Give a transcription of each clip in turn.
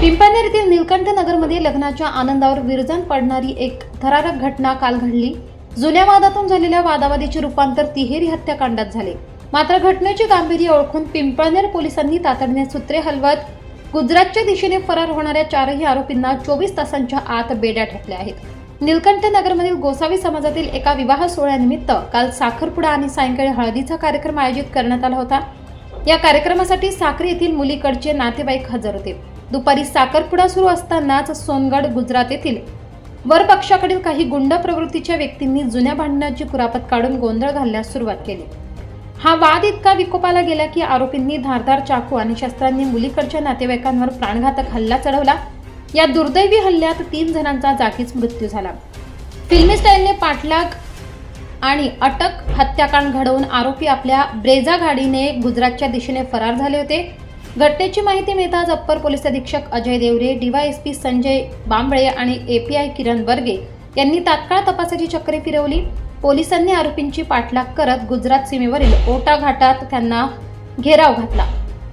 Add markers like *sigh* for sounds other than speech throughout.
पिंपळनेर येथील निलकंठ नगरमध्ये लग्नाच्या आनंदावर विरजण पडणारी एक थरारक घटना काल घडली. जुन्या वादातून झालेल्या वादावादीचे रूपांतर तिहेरी हत्याकांडात झाले. मात्र घटनेची गांभीर्य ओळखून पिंपळनेर पोलिसांनी तातडीने सूत्रे हलवत गुजरातच्या दिशेने फरार होणाऱ्या चारही आरोपींना चोवीस तासांच्या आत बेड्या ठेकल्या आहेत. निलकंठ नगरमधील गोसावी समाजातील एका विवाह सोहळ्यानिमित्त काल साखरपुडा आणि सायंकाळी हळदीचा कार्यक्रम आयोजित करण्यात आला होता. या कार्यक्रमासाठी साखरी येथील मुलीकडचे नातेवाईक हजर होते. दुपारी साखरपुडा सुरू असतानाच सोनगड गुजरात येथील वर पक्षाकडील काही गुंड प्रवृत्तीच्या व्यक्तींनी जुन्या भांडणाची कुरापत काढून गोंधळ घालण्यास सुरुवात केली. हा वाद इतका विकोपाला गेला की आरोपींनी धारदार चाकू आणि शस्त्रांनी मुलीकडच्या नातेवाईकांवर प्राणघातक हल्ला चढवला. या दुर्दैवी हल्ल्यात तीन जणांचा जागीच मृत्यू झाला. फिल्मी स्टाईलने पाठलाग आणि अटक हत्याकांड घडवून आरोपी आपल्या ब्रेझा गाडीने गुजरातच्या दिशेने फरार झाले होते. घटनेची माहिती मिळताच अप्पर पोलीस अधीक्षक अजय देवरे डीवायएसपी संजय बांबळे आणि एपीआय किरण बर्गे यांनी तात्काळ तपासाची चक्रे फिरवली. पोलिसांनी आरोपींची पाठलाग करत गुजरात सीमेवरील ओटा घाटात त्यांना घेराव घातला.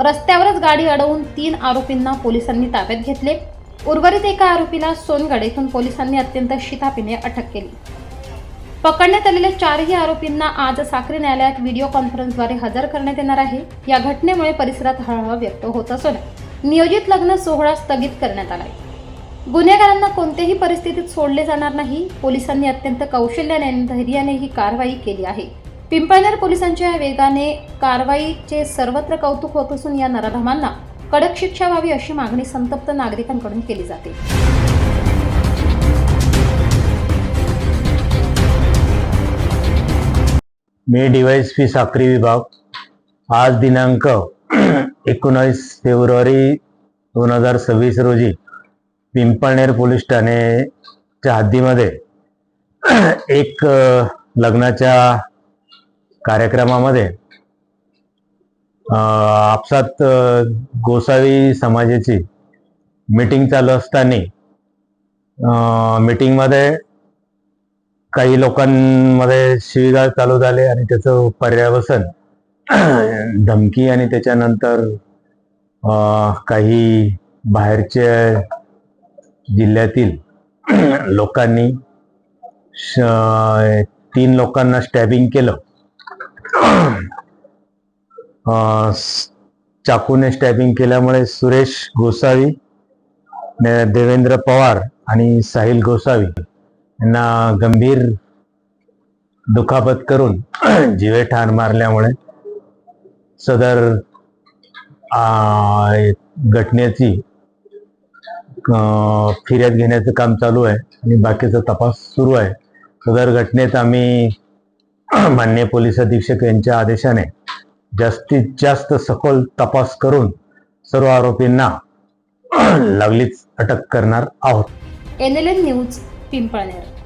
रस्त्यावरच गाडी अडवून तीन आरोपींना पोलिसांनी ताब्यात घेतले. उर्वरित एका आरोपीला सोनगड येथून पोलिसांनी अत्यंत शितापीने अटक केली. पकडण्यात आलेल्या चारही आरोपींना आज साक्री न्यायालयात व्हिडिओ कॉन्फरन्सद्वारे हजर करण्यात येणार आहे. या घटनेमुळे परिसरात हळहळ व्यक्त होत असून नियोजित लग्न सोहळा स्थगित करण्यात आलाय. गुन्हेगारांना कोणत्याही परिस्थितीत सोडले जाणार नाही. पोलिसांनी अत्यंत कौशल्याने आणि धैर्याने ही कारवाई केली आहे. पिंपळनेर पोलिसांच्या या वेगाने कारवाईचे सर्वत्र कौतुक होत असून या नराधमांना कडक शिक्षा व्हावी अशी मागणी संतप्त नागरिकांकडून केली जाते. मी डिवाइस पी साक्री विभाग. आज दिनांक *clears throat* एकोणावीस फेब्रुवारी दोन हजार सव्वीस रोजी पिंपळनेर पोलीस ठाणेच्या हद्दीमध्ये *clears throat* एक लग्नाच्या कार्यक्रमामध्ये आपसात गोसावी समाजाची मीटिंग चालू असताना मीटिंगमध्ये काही लोकांमध्ये शिवीगाळ चालू झाले आणि त्याचं पर्यावसन *clears throat* धमकी आणि त्याच्यानंतर काही बाहेरच्या जिल्ह्यातील *clears throat* लोकांनी श- तीन लोकांना स्टॅबिंग केलं. *clears throat* चाकूने स्टॅबिंग केल्यामुळे सुरेश गोसावी देवेंद्र पवार आणि साहिल गोसावी यांना गंभीर दुखापत करून *clears throat* जीवे ठार मारल्यामुळे सदर घटनेची फिर्याद घेण्याचं काम चालू आहे आणि बाकीचा तपास सुरू आहे. सदर घटनेत आम्ही *clears throat* मान्य पोलीस अधीक्षक यांच्या आदेशाने जास्तीत जास्त सखोल तपास करून सर्व आरोपींना *clears throat* लागलीच अटक करणार आहोत. N L N news Pin para leer.